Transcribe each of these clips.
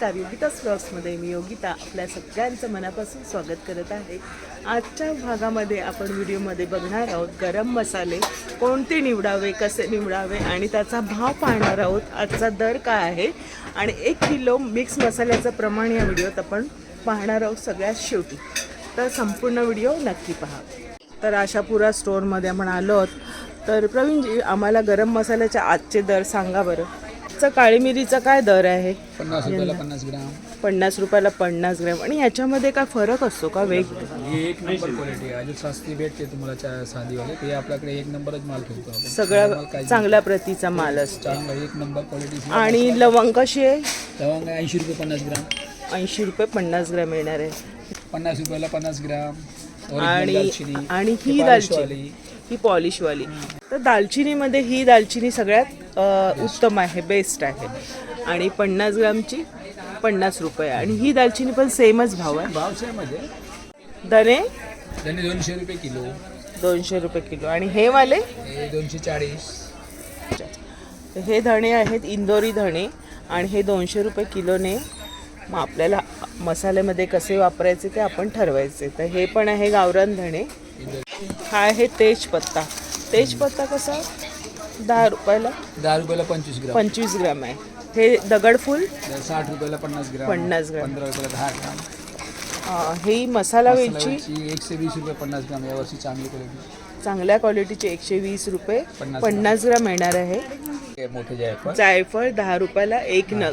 नमस्कार योगिता स्लॉट्समध्ये मी योगिता आपल्या सगळ्यांचं मनापासून स्वागत करत आहे. आजच्या भागामध्ये आपण व्हिडिओमध्ये बघणार आहोत गरम मसाले कोणते निवडावे कसे निवडावे आणि त्याचा भाव पाहणार आहोत. आजचा दर काय आहे? आणि एक किलो मिक्स मसाल्याचं प्रमाण या व्हिडिओत आपण पाहणार आहोत सगळ्यात शेवटी. तर संपूर्ण व्हिडिओ नक्की पहा. तर आशापुरा स्टोअरमध्ये आपण आलो आहोत. तर प्रवीणजी आम्हाला गरम मसाल्याचे आजचे दर सांगा बरं. आजचा काळी मिरीचा काय दर आहे? पन्नास रुपयाला पन्नास ग्राम. पन्नास रुपयाला पन्नास ग्रॅम. आणि ह्याच्यामध्ये काय फरक असतो का वेग? ही एक नंबर क्वालिटी आहे. जो स्वस्ती भेटते तुम्हाला चा- साधीवाले. ते आपल्याकडे एक नंबरच माल ठेवतो आपण. सगळं चांगल्या प्रतीचा माल असतो. चांगला एक नंबर क्वालिटी आणि लवंग कशी आहे? तेव्हा ऐंशी रुपये पन्नास ग्राम. ऐंशी रुपये पन्नास ग्रॅम येणार आहे. पन्नास रुपयाला पन्नास ग्राम. Original आणि दालचिनी. आणि ही दालचिनी. ही पॉलिशवाली. तर दालचिनीमध्ये ही दालचिनी सगळ्यात उत्तम आहे बेस्ट आहे. आणि पन्नास ग्रामची पन्नास रुपये. आणि ही दालचिनी पण सेमच भाव आहे. भाव सेम आहे. दणे त्यांनी दोनशे रुपये किलो. दोनशे रुपये किलो. आणि हे वाले? हे दोनशे चाळीस. तर हे धणे आहेत इंदोरी धणे. आणि हे दोनशे रुपये किलोने मग आपल्याला मसाल्यामध्ये कसे वापरायचे ते आपण ठरवायचे. तर हे पण आहे गावरान धणे. हा आहे तेजपत्ता. तेजपत्ता कसा? दहा रुपयाला? दहा रुपयाला पंचवीस ग्राम. पंचवीस ग्राम आहे. हे दगडफूल साठ रुपयाला पन्नास ग्राम. पन्नास ग्राम. पंधरा रुपयाला दहा ग्राम. ही मसाला वेलची? एकशे वीस रुपये पन्नास ग्राम. यावर्षी चांगली क्वालिटी चांगल्या क्वालिटीचे एकशे वीस रुपये पन्नास ग्राम येणार आहे. मोठे जे आहे पण. जायफळ दहा रुपयाला एक नग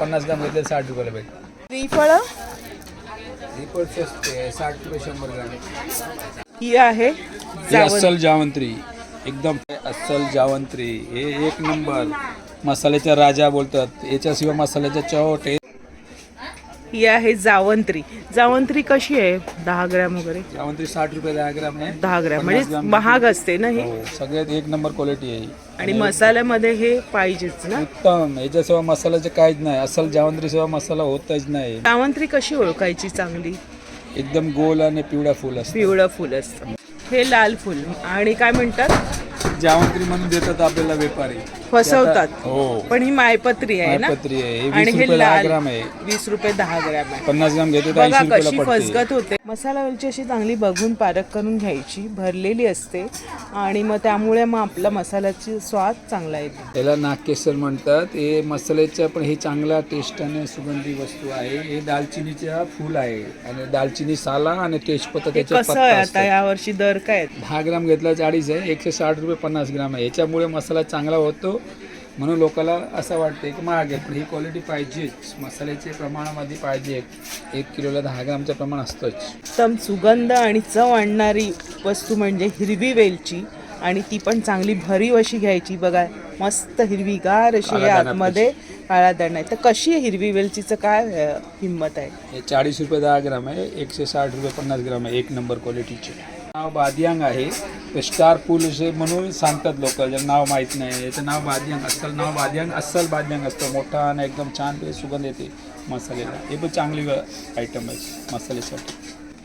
पन्नास ग्राम घेतले साठ रुपयाला भेटते. श्रीफळं स्वस्त साठ रुपये शंभर ग्राम. ही आहे हे अस्सल जावंत्री. एकदम अस्सल जावंत्री. हे एक नंबर. मसाल्याचा राजा बोलतात. याच्याशिवाय मसाल्याचा चव टे ही आहे जावंत्री. जावंत्री कशी आहे? दहा ग्रॅम वगैरे? जावंत्री साठ रुपये दहा ग्राम आहे. दहा ग्रॅम. म्हणजे महाग असते ना ही? हो, सगळ्यात एक नंबर क्वालिटी आहे ही. आणि मसाल्यामध्ये हे पाहिजेच ना? उत्तम. याच्याशिवाय मसाल्याचं काहीच नाही. अस्सल जावंत्रीशिवाय मसाला होतच नाही. जावंत्री कशी ओळखायची चांगली? एकदम गोल आणि पिवळा फुल असतं. पिवळं फुल असतं. हे लाल फुल. आणि काय म्हणतात? जावंत्री म्हणून देतात आपल्याला व्यापारी. फसवतात. हो. पण ही मायपत्री आहे ना? आहे. हे आणि वीस हे रुपये दहा लाल ग्राम आहे. वीस रुपये दहा ग्रॅम आहे. पन्नास ग्राम घेते तर बघा ऐंशी रुपयाला कशी पडते. फसगत होते. मसाला वेलची अशी चांगली बघून पारख करून घ्यायची भरलेली असते आणि मग त्यामुळे मग आपला मसाल्याची स्वाद चांगला येतो. त्याला नागकेसर म्हणतात. हे मसाल्याचं पण हे चांगला टेस्ट आणि सुगंधी वस्तू आहे. हे दालचिनीचा फूल आहे. आणि दालचिनी साला आणि तेजपत्ता त्याच्या कसं पत्ता आहे आता? असतो यावर्षी दर काय आहेत? दहा ग्राम घेतला चाळीस आहे. एकशे साठ रुपये पन्नास ग्राम आहे. याच्यामुळे मसाला चांगला होतो. म्हणून लोकांना असं वाटते की महाग आहे पण ही क्वालिटी पाहिजेच. मसाल्याचे प्रमाणामध्ये पाहिजे एक. किलोला दहा ग्रामचं प्रमाण असतंच. उत्तम सुगंध आणि चव आणणारी वस्तू म्हणजे हिरवी वेलची आणि ती पण चांगली भरीव अशी घ्यायची. बघा मस्त हिरवीगार अशी आहे आतमध्ये काळा दाणा आहे. तर कशी आहे हिरवी वेलचीचं काय अं, किंमत आहे? हे चाळीस रुपये दहा ग्राम आहे. एकशे साठ रुपये पन्नास ग्राम आहे. एक नंबर क्वालिटीचे नाव बादियांग आहे. ते स्टार पूल असे म्हणून सांगतात लोक ज्याला नाव माहीत नाही याचं नाव बादियांग अस्सल नाव बादियांग अस्सल बादियांग असतं. मोठा आणि एकदम छान सुगंध येते मसाल्याला हे पण चांगली आयटम आहे मसाल्यासाठी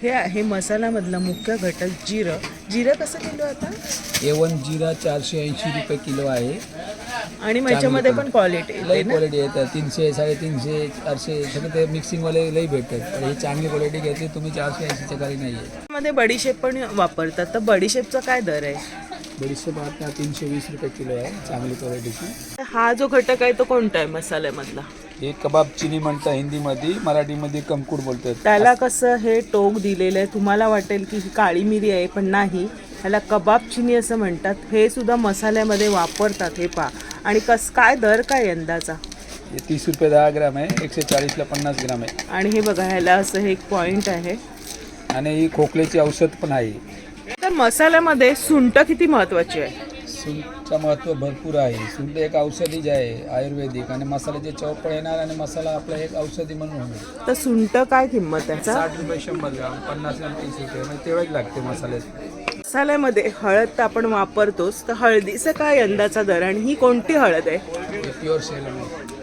हे आहे मसाल्यामधला मुख्य घटक जिरं. जिरं कसं किलो आता? ए वन जिरा चारशे ऐंशी रुपये किलो आहे. आणि माझ्यामध्ये पण क्वालिटी लई क्वालिटी येतात तीनशे साडेतीनशे चारशे सगळे ते मिक्सिंगवाले लई भेटतात. पण ही चांगली क्वालिटी घेतली तुम्ही चारशे ऐंशीच्या खाली नाही आहे मध्ये बडीशेप पण वापरतात. तर बडीशेपचा काय दर आहे? बडीशेप आता तीनशे वीस रुपये किलो आहे चांगली क्वालिटीची हा जो घटक आहे तो कोणता आहे मसाल्यामधला? हे कबाब चिनी म्हणतात हिंदीमध्ये मराठीमध्ये कंकूड बोलतात. त्याला कसं हे टोक दिलेलं आहे तुम्हाला वाटेल की ही काळी मिरी आहे पण नाही. ह्याला कबाब चिनी असं म्हणतात. हे सुद्धा मसाल्यामध्ये वापरतात हे पा आणि कस काय दर काय यंदाचा हे तीस रुपये दहा ग्राम आहे एकशे चाळीसला पन्नास ग्राम आहे. आणि हे बघा ह्याला असं हे एक पॉइंट आहे. आणि ही खोकल्याची औषध पण आहे. तर मसाल्यामध्ये सुंट किती महत्वाची आहे? सुंठचं महत्त्व भरपूर आहे. सुंठ एक औषधी जे आहे आयुर्वेदिक आणि मसाल्याचे चव पण येणार आणि मसाला आपला एक औषधी म्हणून होणार. तर सुंट काय किंमत आहे त्याचा साठ रुपये शंभर ग्राम पन्नास ग्राम तीस रुपये. म्हणजे तेवढंच लागते मसाल्यात मसाल्यामध्ये हळद तर आपण वापरतोच. तर हळदीचा काय यंदाचा दर? आणि ही कोणती हळद आहे? हे प्युअर सेलम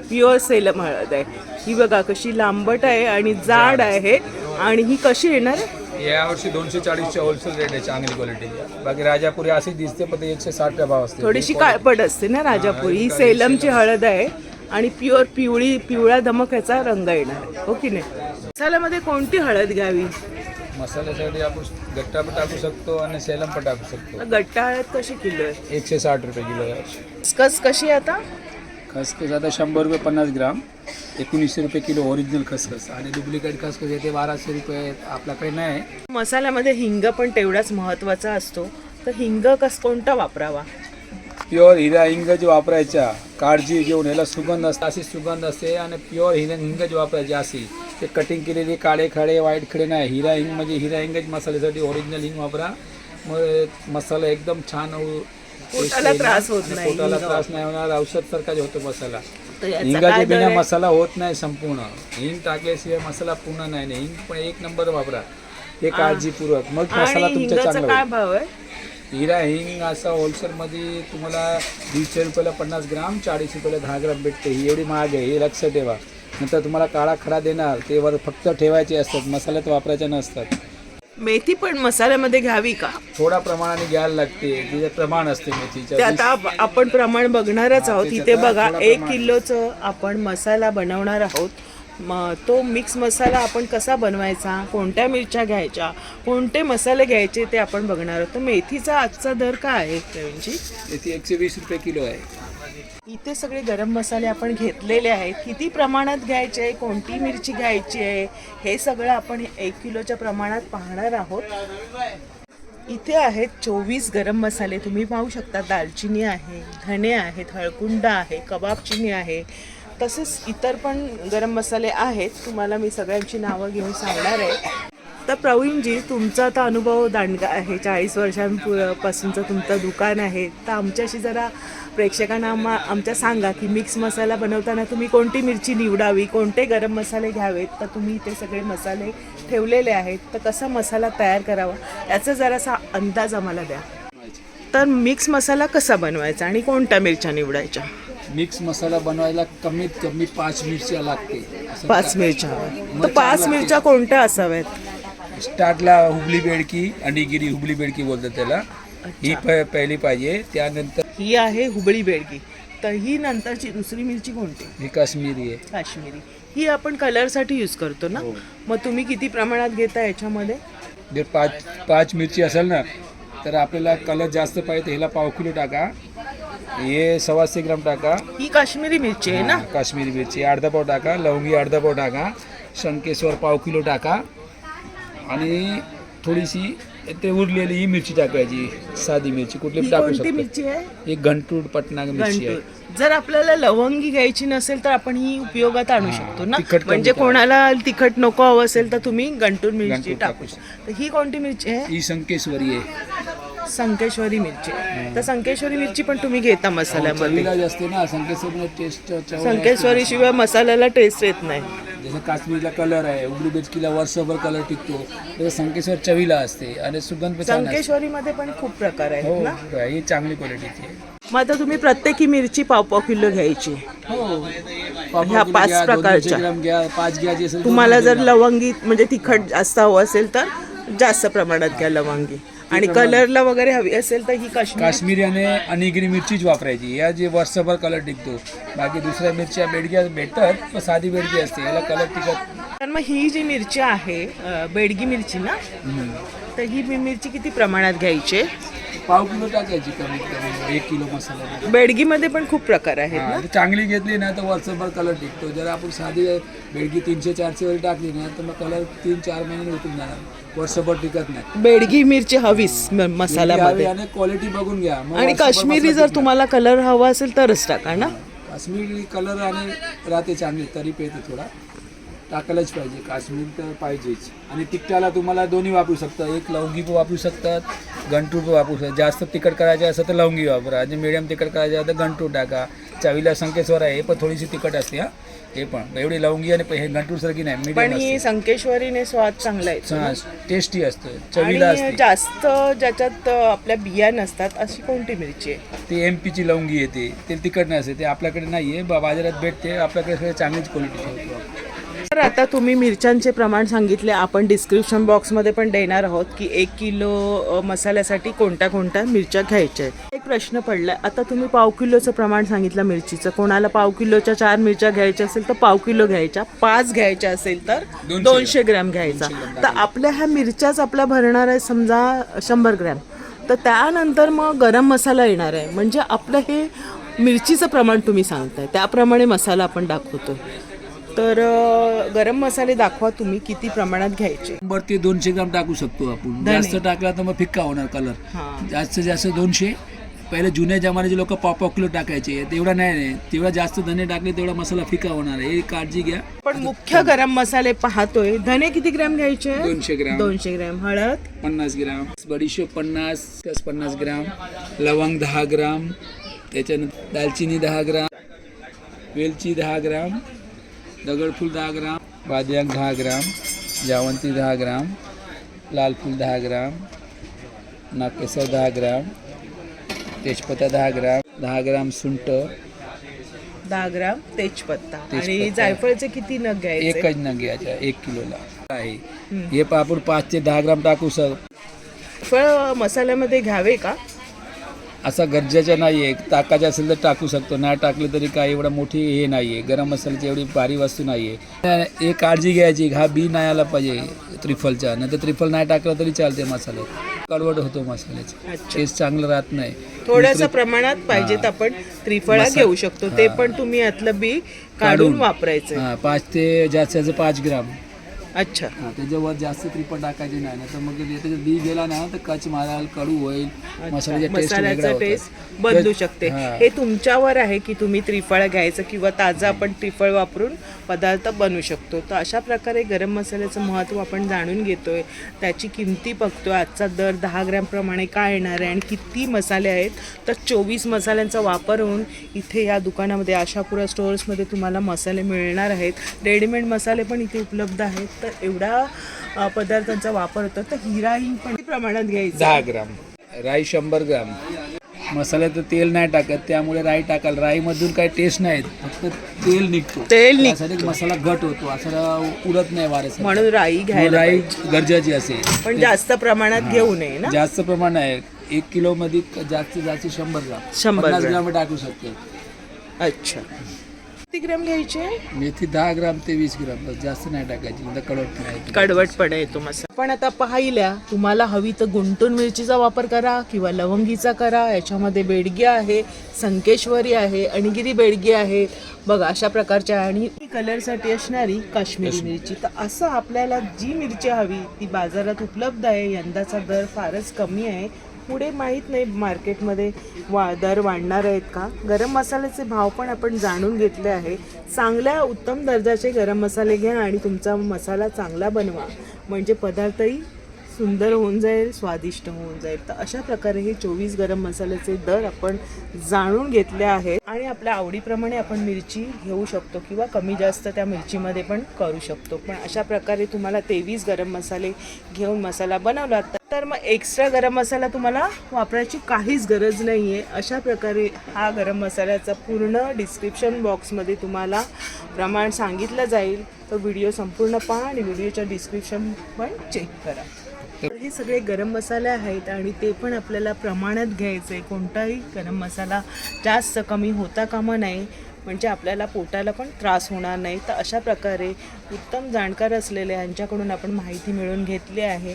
प्युअर सेलम हळद आहे. ही बघा कशी लांबट आहे आणि जाड. आहे. आणि ही कशी येणार आहे? यावर्षी दोनशे चाळीसचे होलसेल रेट आहे चांगली क्वालिटी बाकी राजापुरी अशी दिसते पण ते एकशे साठचा भाव असते. थोडीशी काळपट असते ना राजापुरी. ही सेलमची हळद आहे आणि प्युअर पिवळी पिवळ्या धमक याचा रंग येणार आहे. हो की नाही? मसाल्यामध्ये कोणती हळद घ्यावी? मसाल्यासाठी आपण गट्टा पण टाकू शकतो आणि सेलम पण टाकू शकतो. गट्टा हळद कशी किलो आहे? एकशे साठ रुपये किलो आहे. खसखस कशी आहे आता? खसखस आता शंभर रुपये पन्नास ग्राम. एकोणीसशे रुपये किलो ओरिजिनल खसखस आणि डुप्लिकेट खसखस येते बाराशे रुपये आपल्याकडे नाही मसाल्यामध्ये हिंग पण तेवढाच महत्त्वाचा असतो. तर हिंग कस कोणता वापरावा? प्युअर हिरा हिंग जे वापरायच्या. काळजी घेऊन याला सुगंध असते अशी सुगंध असते आणि प्युअर हिरा हिंग जे वापरायची अशी. ते कटिंग केलेली काळे खडे वाईट खडे नाही. हिरा हिंग म्हणजे हिरा हिंग मसाल्यासाठी ओरिजिनल हिंग वापरा. मग मसाला एकदम छान पोटाला त्रास होत नाही पोटाला त्रास नाही होणार. औषध सारखा जे होतो मसाला. हिंगाच्या दर बिना? मसाला होत नाही संपूर्ण. हिंग टाकल्याशिवाय मसाला पूर्ण नाही. नाही हिंग पण एक नंबर वापरा. हे. काळजीपूर्वक. मग मसाला आणि तुमचा हिंगाचा चांगला काय होईल. भाव आहे? हिरा हिंग असं होलसेलमध्ये तुम्हाला दीडशे रुपयाला पन्नास ग्राम चाळीस रुपयाला दहा ग्राम भेटते. ही एवढी महाग आहे हे लक्ष ठेवा. नंतर तुम्हाला काळा खडा देणार ते वर फक्त ठेवायचे असतात. मसाल्यात वापरायचे नसतात. मेथी पण मसाल्यामध्ये घ्यावी का? थोडा प्रमाणाने घ्यायला लागते तिचे प्रमाण असते ते मेथीच्या आता आप- आपण प्रमाण बघणारच आहोत. त्याच्यात इथे बघा थोडं एक प्रमाण. किलोचं आपण मसाला बनवणार आहोत. म तो मिक्स मसाला आपण कसा बनवायचा? कोणत्या मिरच्या घ्यायच्या? कोणते मसाले घ्यायचे ते आपण बघणार आहोत. तर मेथीचा आजचा दर काय आहे प्रवीणजी मेथी एकशे वीस रुपये किलो आहे. इथे सगळे गरम मसाले आपण घेतलेले आहेत. किती प्रमाणात घ्यायचे आहे? कोणती मिरची घ्यायची आहे? हे सगळं आपण एक किलोच्या प्रमाणात पाहणार आहोत. इथे आहेत चोवीस गरम मसाले. तुम्ही पाहू शकता दालचिनी आहे धणे आहेत हळकुंड आहे कबाबचिनी आहे. तसेच इतर पण गरम मसाले आहेत. तुम्हाला मी सगळ्यांची नावं घेऊन सांगणार आहे. तर प्रवीणजी तुमचा आता अनुभव दांडगा आहे. चाळीस वर्षांपासूनचं तुमचं दुकान आहे. तर आमच्याशी जरा प्रेक्षकांना आम्हा आमच्या सांगा की मिक्स मसाला बनवताना तुम्ही कोणती मिरची निवडावी कोणते गरम मसाले घ्यावेत? तर तुम्ही इथे सगळे मसाले ठेवलेले आहेत. तर कसा मसाला तयार करावा? याचा जरासा अंदाज आम्हाला द्या. तर मिक्स मसाला कसा बनवायचा आणि कोणत्या मिरच्या निवडायच्या? मिक्स मसाला बनवायला कमीत कमी पाच मिरच्या लागते पाच मिरच्या. तर पाच मिरच्या कोणत्या असाव्यात? स्टार्टला हुबली बेडकी अंडीगिरी हुबली बेडकी बोलतात त्याला. ही प- पहिली पाहिजे. त्यानंतर ही आहे हुबळी बेडगी तर ही नंतरची दुसरी मिरची कोणती? ही काश्मीरी आहे. काश्मीरी. ही आपण कलरसाठी यूज करतो ना? हो. मग तुम्ही किती प्रमाणात घेता याच्यामध्ये? जर पाच पाच मिरची असेल ना तर आपल्याला कलर जास्त पाहिजे ह्याला पाव किलो टाका. हे सव्वाशे ग्राम टाका. ही काश्मीरी मिरची आहे ना? काश्मीरी मिरची. अर्धा पाव टाका. लवंगी अर्धा पाव टाका. शंकेश्वर पाव किलो टाका. आणि थोडीशी ते उरलेली ही मिरची टाकायची साधी मिरची कुठली ही टाकू कोणती शकतो. मिरची आहे? एक घंटूड पटना मिरची आहे. जर आपल्याला लवंगी घ्यायची नसेल तर आपण ही उपयोगात आणू शकतो ना? तिखट कमी म्हणजे करा. कोणाला तिखट नको हवं असेल तर तुम्ही गंटूर मिरची टाकू टाकू शकता. तर ही कोणती मिरची आहे? ही संकेश्वरी आहे. संकेश्वरी मिरची. तर संकेश्वरी मिरची पण तुम्ही घेता मसाल्यामध्ये. चवीला असते ना संकेश्वरी टेस्ट संकेश्वरी शिवाय मसाल्याला टेस्ट येत नाही. जसं काश्मीरला कलर आहे उघडी बेचकीला वर्षभर कलर टिकतो. तसं संकेश्वर चवीला असते आणि सुगंध पण छान असते. संकेश्वरी मध्ये पण खूप प्रकार आहेत हो ना? ही चांगली क्वालिटीची आहे. मग आता तुम्ही प्रत्येकी मिरची पाव पाव किलो घ्यायची. हो ह्या पाच प्रकारच्या. ग्राम घ्या पाच घ्यायची असेल तुम्हाला जर लवंगी म्हणजे तिखट जास्त हवं असेल तर जास्त प्रमाणात घ्या लवंगी. आणि कलरला वगैरे हवी असेल तर ही काश्मीर. काश्मीरी आणि अनिगिरी मिरचीच वापरायची. या जे वर्षभर कलर टिकतो. बाकी दुसऱ्या मिरच्या बेडग्या भेटतात पण साधी बेडगी असते. याला कलर टिकत तर मग ही जी मिरची आहे अं, बेडगी मिरची ना हम्म. तर ही मी- मिरची किती प्रमाणात घ्यायची? पाव किलो टाकायची कमीत कमी. एक किलो मसाला बेडगीमध्ये पण खूप प्रकार आहेत हा, चांगली घेतली ना तर वर्षभर कलर टिकतो. जर आपण साधी बेडगी तीनशे चारशे वर टाकली ना तर मग कलर तीन चार महिने उतरून जाणार. वर्षभर टिकत नाही. बेडगी मिरची हवीच म- बेडगी हवी मसाल्यामध्ये आणि क्वालिटी बघून घ्या. मग आणि वर्षभर काश्मीरी मसाला जर. तुम्हाला कलर हवा असेल तरच टाका ना. काश्मीरी कलर आणि राहते चांगली तरी पेते थोडा. टाकायलाच पाहिजे. काश्मीर तर पाहिजेच. आणि तिखटाला तुम्हाला दोन्ही वापरू शकता. एक लवंगी पण वापरू शकतात गंटूर पण वापरू शकतात. जास्त तिखट करायचे असेल तर लवंगी वापरा. आणि मिडियम तिखट करायचे असेल तर गंटूर टाका. चवीला संकेश्वर आहे हे पण थोडीशी तिखट असते हा. हे पण. एवढी लवंगी आणि हे गंटूर सारखी नाही पण ही असते. संकेश्वरीने स्वाद चांगला येतो ना. टेस्टी असतं. चवीला आणि असते. जास्त ज्याच्यात अ, आपल्या बिया नसतात अशी कोणती मिरची आहे? ते एम पीची लवंगी येते. ते तिखट नसते. ते आपल्याकडे नाही आहे बाजारात भेटते. आपल्याकडे सगळं चांगलीच क्वालिटी ठेवतो. तर आता तुम्ही मिरच्यांचे प्रमाण सांगितले. आपण डिस्क्रिप्शन बॉक्समध्ये पण देणार आहोत की एक किलो अ, मसाल्यासाठी कोणत्या कोणत्या मिरच्या घ्यायच्या आहेत. प्रश्न पडलाय. आता तुम्ही पाव किलोचं प्रमाण सांगितलं मिरचीचं. कोणाला पाव किलोच्या चार मिरच्या घ्यायच्या असेल तर पाव किलो घ्यायच्या. पाच घ्यायच्या असेल तर दोनशे ग्रॅम. घ्यायचा. तर आपल्या ह्या मिरच्याच आपल्या भरणार आहे समजा शंभर ग्रॅम. तर त्यानंतर मग गरम मसाला येणार आहे. म्हणजे आपलं हे मिरचीचं प्रमाण तुम्ही सांगताय. त्याप्रमाणे मसाला आपण दाखवतो तर गरम मसाले दाखवा तुम्ही किती प्रमाणात घ्यायचे. शंभर ते दोनशे ग्राम टाकू शकतो आपण. जास्त टाकला तर मग फिक्का होणार कलर हां. जास्त जास्त दोनशे पहिले जुन्या जमान्याचे लोक पाव पाव किलो टाकायचे. तेवढा नाही नाही तेवढा जास्त धने टाकले तेवढा मसाला फिका होणार आहे. काळजी घ्या. पण मुख्य गरम मसाले पाहतोय. धने किती ग्रॅम घ्यायचे? दोनशे ग्राम. दोनशे ग्रॅम. हळद? पन्नास ग्राम. बडीशेप पन्नास पन्नास ग्राम. लवंग दहा ग्राम. त्याच्यानंतर दालचिनी दहा ग्राम. वेलची दहा ग्राम. दगडफूल दहा ग्राम. बादियांग दहा ग्राम. जावंती दहा ग्राम. लाल फूल दहा ग्राम. नाकेसर दहा ग्राम. तेजपत्ता दहा ग्राम दहा ग्राम सुंट. दहा ग्राम तेजपत्ता. आणि तेजपत्ता. जायफळचे किती नग घ्यायचे? एकच नग घ्यायच्या एक किलोला. आहे. हे आपण पाच ते दहा ग्राम टाकू सर. फळ मसाल्यामध्ये घ्यावे का? असा गरजेचं नाही आहे टाकायचे असेल तर टाकू शकतो. नाही टाकले तरी काय एवढा मोठी हे नाही आहे गरम मसाल्याची एवढी भारी वस्तू नाही आहे एक काळजी घ्यायची. हा बी नाही आला पाहिजे त्रिफलचा. नाही तर त्रिफल नाही टाकलं तरी चालते मसाले. कडवट होतो मसाल्याचा. टेस्ट चांगलं राहत नाही. थोड्याशा प्रमाणात पाहिजे तर आपण त्रिफळा घेऊ शकतो. ते पण तुम्ही यातलं बी काढून वापरायचं. पाच ते जास्तीत पाच ग्राम. अच्छा. हा त्याच्यावर जास्त त्रिफल टाकायचे नाही तर मग त्याच्यात बी गेला ना तर कच माराल कडू होईल मसाल्याचा टेस्ट वेगळा मसाल्याचा होतो. टेस्ट बदलू शकते. हा. हे तुमच्यावर आहे की तुम्ही त्रिफळ घ्यायचं किंवा ताजं आपण त्रिफळ वापरून पदार्थ बनवू शकतो? तर अशा प्रकारे गरम मसाल्याचं महत्त्व आपण जाणून घेतोय. त्याची किमती बघतोय. आजचा दर दहा ग्रॅम प्रमाणे काय येणार आहे आणि किती मसाले आहेत? तर चोवीस मसाल्यांचा वापर होऊन इथे या दुकानामध्ये आशापुरा स्टोअर्समध्ये तुम्हाला मसाले मिळणार आहेत. रेडीमेड मसाले पण इथे उपलब्ध आहेत. तर एवढा पदार्थांचा वापर होतो. तर हिराईन पण प्रमाणात घ्यायचं? दहा ग्राम. राई शंभर ग्राम. मसाल्याचं तेल नाही टाकत त्यामुळे राई टाकाल राईमधून काही टेस्ट नाही फक्त तेल निघतो. तेल निघ त्यासाठी मसाला घट होतो असं उडत नाही वाऱ्यासाठी म्हणून राई घ्यायला राई गरजेची असेल पण जास्त प्रमाणात घेऊ नये ना? जास्त प्रमाण आहे. एक किलो मध्ये जास्तीत जास्त शंभर ग्राम. शंभर पन्नास ग्राम. ग्राम टाकू शकतो. अच्छा. किती ग्रॅम घ्यायचे? मेथी दहा ग्राम ते वीस ग्राम बस जास्त नाही टाकायची म्हणजे कडवट नाही कडवटपणा येतो मसाला पण आता पाहिल्या तुम्हाला हवी तर गुंटून मिरचीचा वापर करा किंवा लवंगीचा करा याच्यामध्ये बेडगी आहे संकेश्वरी आहे अणगिरी बेडगी आहे. बघा अशा प्रकारच्या आणि कलरसाठी असणारी काश्मीरी. मिरची. तर असं आपल्याला जी मिरची हवी ती बाजारात उपलब्ध आहे यंदाचा दर फारच कमी आहे. पुढे माहीत नाही मार्केटमध्ये वा दर वाढणार आहेत का? गरम मसाल्याचे भाव पण आपण जाणून घेतले आहे. चांगल्या उत्तम दर्जाचे गरम मसाले घ्या आणि तुमचा मसाला चांगला बनवा. म्हणजे पदार्थही सुंदर होऊन जाईल स्वादिष्ट होऊन जाईल. तर अशा प्रकारे हे चोवीस गरम मसाल्याचे दर आपण जाणून घेतले आहेत. आणि आपल्या आवडीप्रमाणे आपण मिरची घेऊ शकतो किंवा कमी जास्त त्या मिरचीमध्ये पण करू शकतो. पण अशा प्रकारे तुम्हाला तेवीस गरम मसाले घेऊन मसाला बनवला तर मग एक्स्ट्रा गरम मसाला तुम्हाला वापरायची काहीच गरज नाही आहे अशा प्रकारे हा गरम मसाल्याचा पूर्ण डिस्क्रिप्शन बॉक्समध्ये तुम्हाला प्रमाण सांगितलं जाईल. तर व्हिडिओ संपूर्ण पहा आणि व्हिडिओच्या डिस्क्रिप्शन पण चेक करा. तर हे सगळे गरम मसाले आहेत आणि ते पण आपल्याला प्रमाणात घ्यायचे आहे कोणताही गरम मसाला जास्त कमी होता कामा नये. म्हणजे आपल्याला पोटाला पण त्रास होणार नाही. तर अशा प्रकारे उत्तम जाणकार असलेले यांच्याकडून आपण माहिती मिळवून घेतली आहे.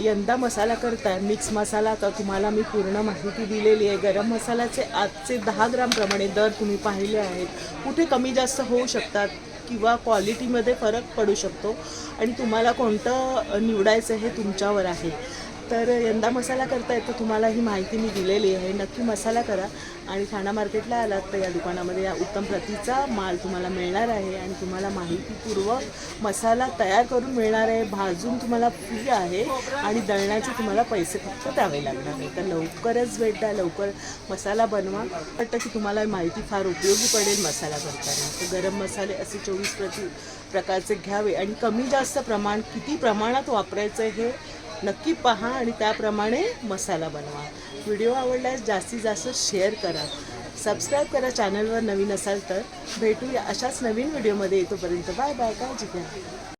यंदा मसाला करताय मिक्स मसाला तर तुम्हाला मी पूर्ण माहिती दिलेली आहे. गरम मसाल्याचे आजचे दहा ग्रामप्रमाणे दर तुम्ही पाहिले आहेत. कुठे कमी जास्त होऊ शकतात किंवा क्वालिटीमध्ये फरक पडू शकतो? आणि तुम्हाला कोणतं निवडायचं हे तुमच्यावर आहे. तर यंदा मसाला करता येतो तुम्हाला ही माहिती मी दिलेली आहे. नक्की मसाला करा. आणि ठाणा मार्केटला आलात तर या दुकानामध्ये या उत्तम प्रतीचा माल तुम्हाला मिळणार आहे. आणि तुम्हाला माहितीपूर्वक मसाला तयार करून मिळणार आहे. भाजून तुम्हाला फ्री आहे. आणि दळण्याचे तुम्हाला पैसे फक्त द्यावे लागणार आहे. तर लवकरच भेट द्या. लवकर मसाला बनवा. वाटतं की तुम्हाला माहिती फार उपयोगी पडेल मसाला करताना. तर गरम मसाले असे चोवीस प्रति प्रकारचे घ्यावे. आणि कमी जास्त प्रमाण किती प्रमाणात वापरायचं हे नक्की पहा आणि त्याप्रमाणे मसाला बनवा. व्हिडिओ आवडल्यास जास्तीत जास्त शेअर करा. सबस्क्राईब करा चॅनलवर नवीन असाल तर. भेटूया अशाच नवीन व्हिडिओमध्ये. येतोपर्यंत बाय बाय काळजी घ्या.